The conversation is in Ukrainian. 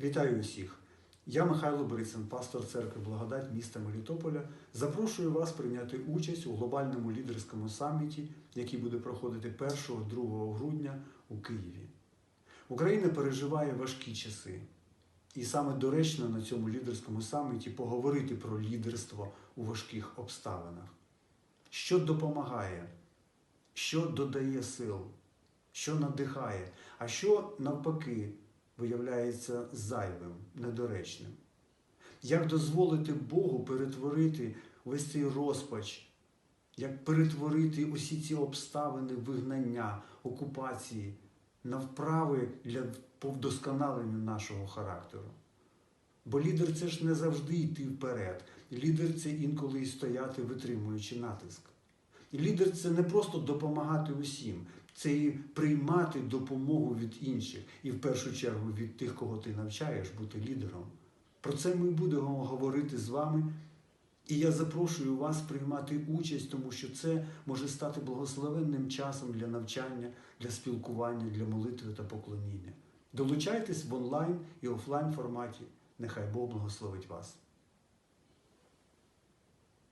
Вітаю усіх! Я Михайло Брицин, пастор церкви Благодать міста Мелітополя. Запрошую вас прийняти участь у глобальному лідерському саміті, який буде проходити 1-2 грудня у Києві. Україна переживає важкі часи. І саме доречно на цьому лідерському саміті поговорити про лідерство у важких обставинах. Що допомагає, що додає сил, що надихає, а що навпаки виявляється зайвим, недоречним. Як дозволити Богу перетворити весь цей розпач, як перетворити усі ці обставини вигнання, окупації на вправи для повдосконалення нашого характеру. Бо лідер це ж не завжди йти вперед. Лідер це інколи і стояти, витримуючи натиск. І лідер це не просто допомагати усім, це і приймати допомогу від інших, і в першу чергу від тих, кого ти навчаєш бути лідером. Про це ми будемо говорити з вами. І я запрошую вас приймати участь, тому що це може стати благословенним часом для навчання, для спілкування, для молитви та поклоніння. Долучайтесь в онлайн і офлайн форматі. Нехай Бог благословить вас.